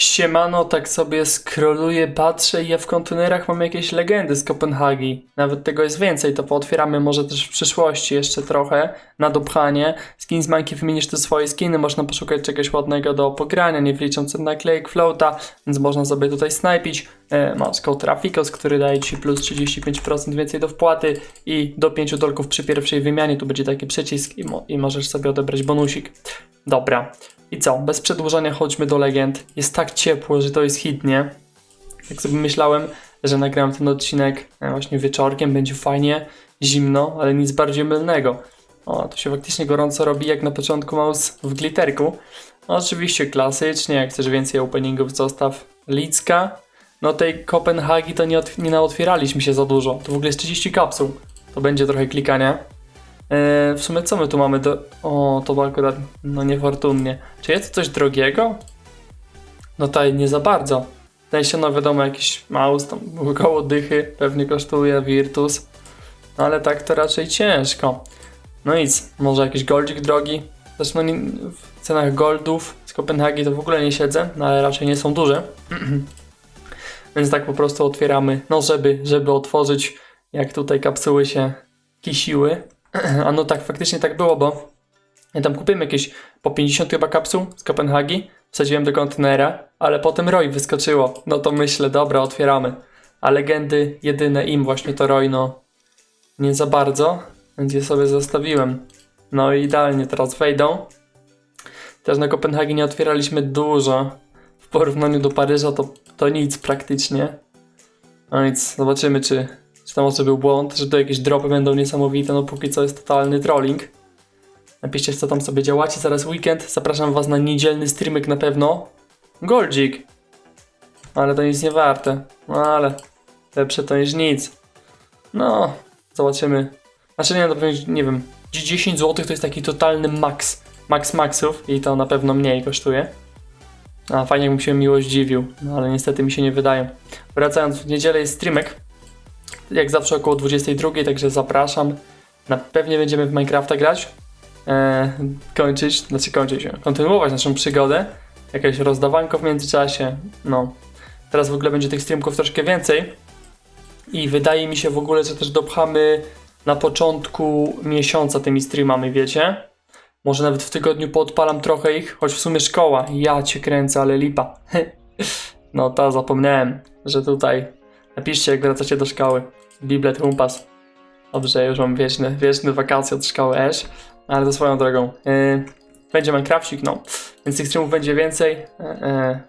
Siemano, tak sobie scrolluję, patrzę i ja w kontenerach mam jakieś legendy z Kopenhagi. Nawet tego jest więcej, to pootwieramy może też w przyszłości jeszcze trochę na dopchanie. Skin z mańki wymienisz te swoje skiny, można poszukać czegoś ładnego do pogrania, nie wlicząc naklejek floata, więc można sobie tutaj snajpić. E, masz kod który daje Ci plus 35% więcej do wpłaty i do 5 dolków przy pierwszej wymianie, tu będzie taki przycisk i, mo- i możesz sobie odebrać bonusik. Dobra. I co? Bez przedłużania chodźmy do legend. Jest tak ciepło, że to jest hit, nie? Jak sobie myślałem, że nagram ten odcinek e, właśnie wieczorkiem, będzie fajnie, zimno, ale nic bardziej mylnego. O, to się faktycznie gorąco robi jak na początku mouse w glitterku. No, oczywiście klasycznie, jak chcesz więcej openingów zostaw Licka. No tej Kopenhagi to nie, nie naotwieraliśmy się za dużo. To w ogóle jest 30 kapsuł. To będzie trochę klikania. Eee, w sumie co my tu mamy do... O, to było akurat no niefortunnie. Czy jest to coś drogiego? No tutaj nie za bardzo. W sensie no wiadomo jakiś mouse tam około dychy pewnie kosztuje Virtus. No ale tak to raczej ciężko. No nic, może jakiś goldzik drogi. Zresztą nie, w cenach goldów z Kopenhagi to w ogóle nie siedzę, no ale raczej nie są duże. Więc tak po prostu otwieramy, no żeby, żeby otworzyć jak tutaj kapsuły się kisiły. A no tak, faktycznie tak było, bo ja tam kupiłem jakieś po 50 chyba kapsuł z Kopenhagi, wsadziłem do kontenera, ale potem ROI wyskoczyło. No to myślę, dobra, otwieramy. A legendy jedyne im właśnie to ROI, no nie za bardzo, więc je sobie zostawiłem. No i idealnie teraz wejdą. Też na Kopenhagi nie otwieraliśmy dużo. W porównaniu do Paryża to, to nic praktycznie. No nic, zobaczymy czy, czy to może błąd, że to jakieś dropy będą niesamowite, no póki co jest totalny trolling. Napiszcie co tam sobie działacie, zaraz weekend, zapraszam was na niedzielny streamek na pewno. Goldzik! Ale to nic nie warte, no ale lepsze to niż nic. No, zobaczymy. Znaczy nie, no nie wiem, 10 zł to jest taki totalny max, max maxów i to na pewno mniej kosztuje. A fajnie jakbym się miło zdziwił, no ale niestety mi się nie wydaje. Wracając, w niedzielę jest streamek, jak zawsze około 22, także zapraszam. Na pewnie będziemy w Minecrafta grać. E, kończyć, znaczy kończyć, kontynuować naszą przygodę. Jakieś rozdawanko w międzyczasie. No. Teraz w ogóle będzie tych streamków troszkę więcej. I wydaje mi się w ogóle, że też dopchamy na początku miesiąca tymi streamami, wiecie? Może nawet w tygodniu poodpalam trochę ich, choć w sumie szkoła. Ja cię kręcę, ale lipa. no to zapomniałem, że tutaj napiszcie jak wracacie do szkoły. Biblet Humpas. Dobrze, już mam wieczne, wieczne wakacje od szkoły Ash, ale to swoją drogą. Yy, będzie Minecrafcik, no. Więc tych streamów będzie więcej yy,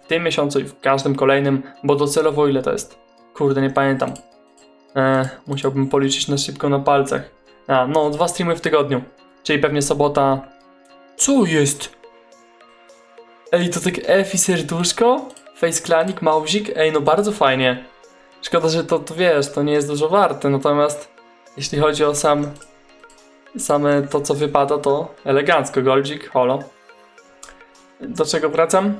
w tym miesiącu i w każdym kolejnym, bo docelowo ile to jest? Kurde, nie pamiętam. Yy, musiałbym policzyć na szybko na palcach. A, no, dwa streamy w tygodniu. Czyli pewnie sobota. Co jest? Ej, to tak F i serduszko? Face Clanik, Mauzik? Ej, no bardzo fajnie. Szkoda, że to, to wiesz, to nie jest dużo warte, natomiast jeśli chodzi o sam same to, co wypada, to elegancko, goldzik, holo. Do czego wracam?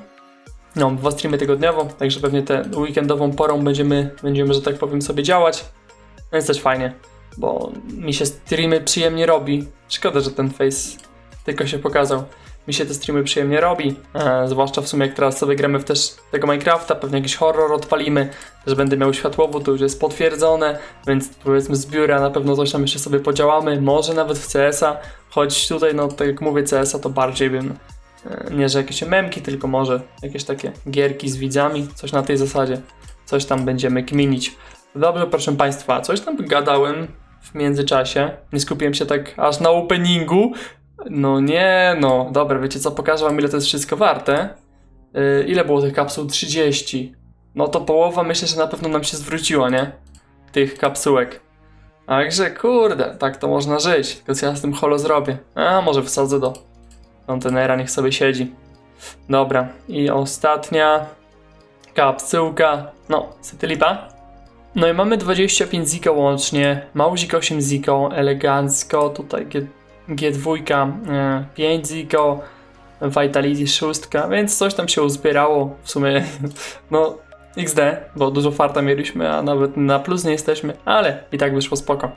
No, dwa streamy tygodniowo, także pewnie tę weekendową porą będziemy, będziemy, że tak powiem, sobie działać. No jest też fajnie, bo mi się streamy przyjemnie robi. Szkoda, że ten face tylko się pokazał. Mi się te streamy przyjemnie robi, e, zwłaszcza w sumie jak teraz sobie gramy w też tego Minecrafta, pewnie jakiś horror odpalimy, że będę miał światłowód, to już jest potwierdzone, więc powiedzmy z biura na pewno coś tam jeszcze sobie podziałamy, może nawet w CS-a, choć tutaj no tak jak mówię CS-a to bardziej bym, e, nie że jakieś memki, tylko może jakieś takie gierki z widzami, coś na tej zasadzie, coś tam będziemy kminić. Dobrze proszę Państwa, coś tam gadałem w międzyczasie, nie skupiłem się tak aż na openingu, no nie, no. Dobra, wiecie co, pokażę wam ile to jest wszystko warte. Yy, ile było tych kapsuł? 30. No to połowa myślę, że na pewno nam się zwróciła, nie? Tych kapsułek. Także kurde, tak to można żyć. Tylko co ja z tym holo zrobię? A, może wsadzę do kontenera, niech sobie siedzi. Dobra, i ostatnia kapsułka. No, setylipa. No i mamy 25 ziko łącznie, Mauzik 8 ziko, elegancko, tutaj G2, e, 5 ziko, Vitality 6, więc coś tam się uzbierało, w sumie, no XD, bo dużo farta mieliśmy, a nawet na plus nie jesteśmy, ale i tak wyszło spoko.